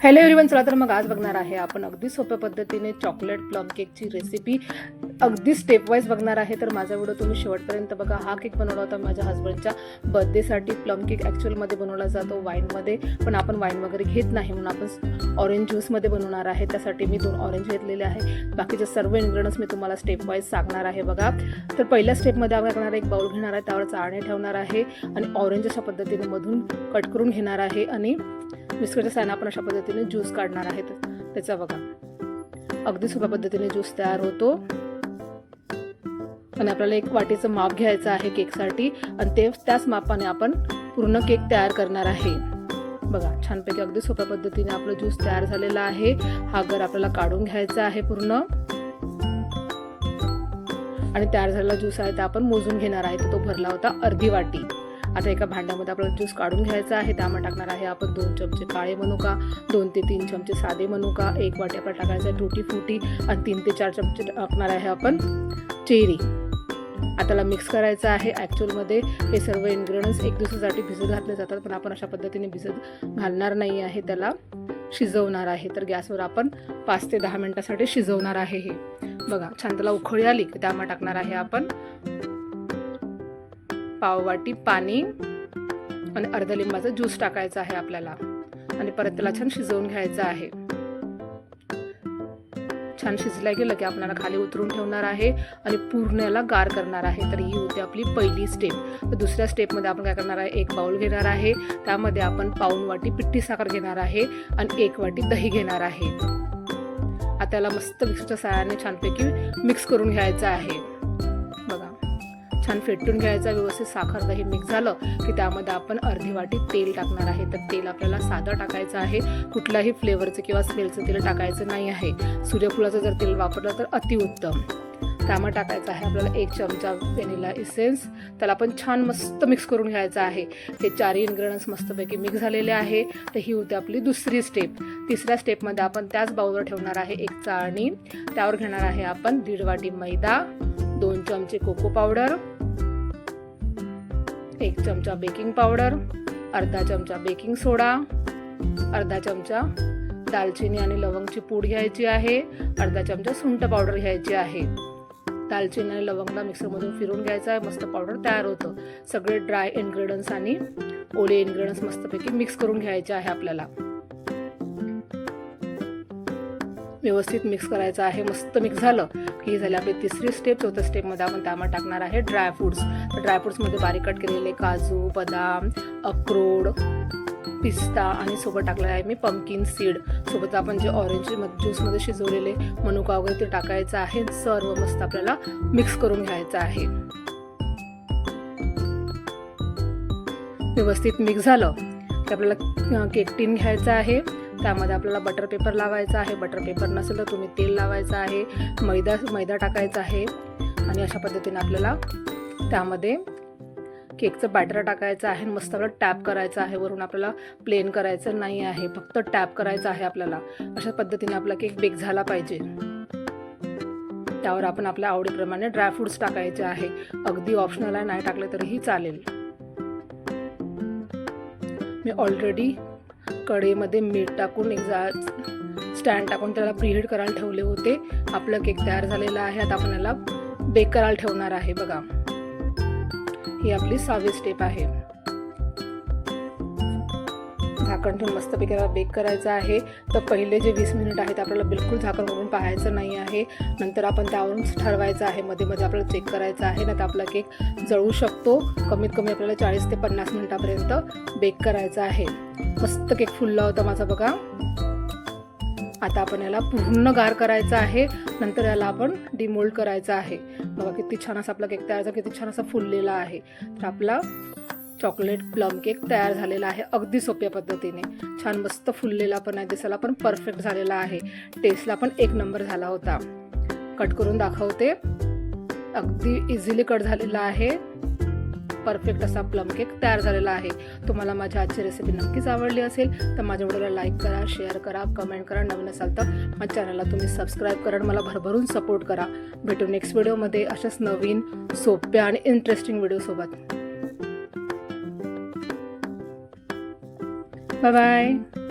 Hello everyone चला तर मग आज बघणार आहे आपण अगदी सोप्या पद्धतीने चॉकलेट प्लम केकची रेसिपी अगदी स्टेप वाईज बघणार आहे तर माझा व्हिडिओ तुम्ही शेवटपर्यंत बघा. हा केक बनवला होता माझ्या हस्बंडच्या बर्थडेसाठी प्लम केक ॲक्च्युअलमध्ये बनवला जातो वाईनमध्ये पण आपण वाईन वगैरे घेत नाही म्हणून आपण ऑरेंज ज्यूसमध्ये बनवणार आहे. त्यासाठी मी दोन ऑरेंज घेतलेले आहे. बाकीचे सर्व इन्ग्रेडियंट्स मी तुम्हाला स्टेप वाईज सांगणार आहे बघा. तर पहिल्या स्टेपमध्ये आपण करणार एक बाउल घेणार आहे त्यावर चाळणे ठेवणार आहे आणि ऑरेंज अशा पद्धतीने मधून कट करून घेणार आहे आणि बिस्किटच्या सायना आपण अशा पद्धतीने ज्यूस काढणार आहेत. त्याचा बघा. अगदी सोप्या पद्धतीने ज्यूस तयार होतो. आणि आपल्याला एक वाटीचं माप घ्यायचं आहे केकसाठी. आणि ते त्याच मापाने आपण पूर्ण केक तयार करणार आहे. बघा छानपैकी अगदी सोप्या पद्धतीने आपलं ज्यूस तयार झालेला आहे. हा गर आपल्याला काढून घ्यायचा आहे पूर्ण. आणि तयार झालेला ज्यूस आहे ते आपण मोजून घेणार आहे. तर तो भरला होता अर्धी वाटी. आता एका भांड्यामध्ये आपल्याला ज्यूस काढून घ्यायचा आहे. त्यामध्ये टाकणार आहे आपण दोन चमचे काळे मनुका दोन ते तीन चमचे साधे मनुका एक वाटी आपल्याला टाकायचं आहे टुटी फुटी आणि तीन ते चार चमचे टाकणार आहे आपण चेरी. आताला त्याला मिक्स करायचं आहे. ॲक्च्युअलमध्ये हे सर्व इन्ग्रेडियंट्स एक दिवसासाठी भिजत घातले जातात पण आपण अशा पद्धतीने भिजत घालणार नाही आहे. त्याला शिजवणार आहे. तर गॅसवर आपण पाच ते दहा मिनटासाठी शिजवणार आहे हे. बघा छान त्याला उखळी आली की त्यामध्ये टाकणार आहे आपण पाववाटी पाणी आणि अर्ध लिंबाचा ज्यूस टाकायचा आहे आपल्याला. आणि परत त्याला छान शिजवून घ्यायचं आहे. छान शिजल्या गेलं की आपल्याला खाली उतरून ठेवणार आहे आणि पूर्ण याला गार करणार आहे. तर ही होती आपली पहिली स्टेप तर दुसऱ्या स्टेपमध्ये आपण काय करणार आहे? एक बाउल घेणार आहे. त्यामध्ये आपण पाऊन वाटी पिट्टी साखर घेणार आहे आणि एक वाटी दही घेणार आहे. आता त्याला मस्त मिक्सरच्या सहाय्याने छानपैकी मिक्स करून घ्यायचं आहे. छान फेटून घ्यायचा व्यवस्थित साखर दही मिक्स झालं की त्यामध्ये आपण अर्धी वाटी तेल टाकणार आहे. तर तेल आपल्याला साधं टाकायचं आहे. कुठल्याही फ्लेवरचं किंवा स्मेलचं तेल टाकायचं नाही आहे. सूर्यफुलाचं जर तेल वापरलं तर अतिउत्तम त्यामध्ये टाकायचं आहे आपल्याला एक चमचा व्हॅनिला इसेन्स त्याला आपण छान मस्त मिक्स करून घ्यायचं आहे. हे चारही इन्ग्रेडियंट्स मस्तपैकी मिक्स झालेले आहे. तर ही होती आपली दुसरी स्टेप तिसऱ्या स्टेपमध्ये आपण त्याच बाऊलवर ठेवणार आहे एक चाळणी. त्यावर घेणार आहे आपण दीड वाटी मैदा. चमचे कोको पावडर एक चमचा बेकिंग पावडर अर्धा चमचा बेकिंग सोडा अर्धा चमचा दालचिनी आणि लवंगची पूड घ्यायची आहे अर्धा चमचा सुंठ पावडर घ्यायची आहे. दालचिनी आणि लवंगला मिक्सरमधून फिरून घ्यायचं आहे मस्त पावडर तयार होतं. सगळे ड्राय इन्ग्रेडियंट्स आणि ओले इन्ग्रेडियंट्स मस्तपैकी मिक्स करून घ्यायचे आहे आपल्याला. व्यवस्थित मिक्स करायचं आहे. मस्त मिक्स झालं की ही झाली आपली तिसरी स्टेप चौथ्या स्टेपमध्ये आपण त्यामध्ये टाकणार आहे. ड्रायफ्रुट्स तर ड्रायफ्रुट्समध्ये बारीक कट केलेले काजू बदाम अक्रोड पिस्ता आणि सोबत टाकलेला आहे मी पंकिन सीड सोबत आपण जे ऑरेंज ज्यूसमध्ये शिजवलेले मनुका वगैरे ते टाकायचं आहे. सर्व मस्त आपल्याला मिक्स करून घ्यायचं आहे. व्यवस्थित मिक्स झालं. की आपल्याला केक टीन घ्यायचं आहे. त्यामध्ये आपल्याला बटर पेपर लावायचा आहे. बटर पेपर नसेल तर तुम्ही तेल लावायचं आहे. मैदा मैदा टाकायचा आहे. आणि अशा पद्धतीने आपल्याला त्यामध्ये केकचं बॅटर टाकायचं आहे. मस्त आपल्याला टॅप करायचं आहे. वरून आपल्याला प्लेन करायचं नाही आहे. फक्त टॅप करायचं आहे आपल्याला. अशा पद्धतीने आपला केक बेक झाला पाहिजे. त्यावर आपण आपल्या आवडीप्रमाणे ड्रायफ्रुट्स टाकायचे आहे. अगदी ऑप्शनल आहे. नाही टाकले तरीही चालेल. मी ऑलरेडी कढईमध्ये मीठ टाकून एक जा स्टँड टाकून त्याला प्रीहीट करायला ठेवले होते. आपलं केक तयार झालेलं आहे. आता आपण याला बेक करायला ठेवणार आहे बघा. ही आपली सहावी स्टेप आहे. झाकण ठेवून मस्तपैकी बेक करायचं आहे. तर पहिले जे वीस मिनिट आहेत आपल्याला बिलकुल झाकण करून पाहायचं नाही आहे. नंतर आपण त्यावरून ठरवायचं आहे. मध्ये मध्ये आपल्याला चेक करायचं आहे. ना तर आपला केक जळू शकतो. कमीत कमी आपल्याला चाळीस ते पन्नास मिनिटापर्यंत बेक करायचा आहे. मस्त केक फुलला होता माझा बघा. आता आपण याला पूर्ण गार करायचा आहे. नंतर याला आपण डिमोल्ड करायचं आहे. बघा किती छान असा आपला केक तयार झाला किती छान असा फुललेला आहे. तर आपला चॉकलेट प्लम केक तयार झालेला आहे. अगदी सोप्या पद्धतीने. छान मस्त फुललेला पण आहे. दिसायला पण परफेक्ट झालेला आहे. टेस्टला पण एक नंबर झाला होता. कट करून दाखवते. अगदी इझिली कट झालेला आहे. परफेक्ट असा प्लम केक तयार झालेला आहे. तुम्हाला माझी आजची रेसिपी नक्कीच आवडली असेल तर माझ्या व्हिडिओला लाईक करा शेअर करा कमेंट करा. नवीन असाल तर माझ्या चॅनलला तुम्ही सबस्क्राईब करा आणि मला भरभरून सपोर्ट करा. भेटू नेक्स्ट व्हिडिओमध्ये अशाच नवीन सोप्या आणि इंटरेस्टिंग व्हिडिओसोबत 拜拜。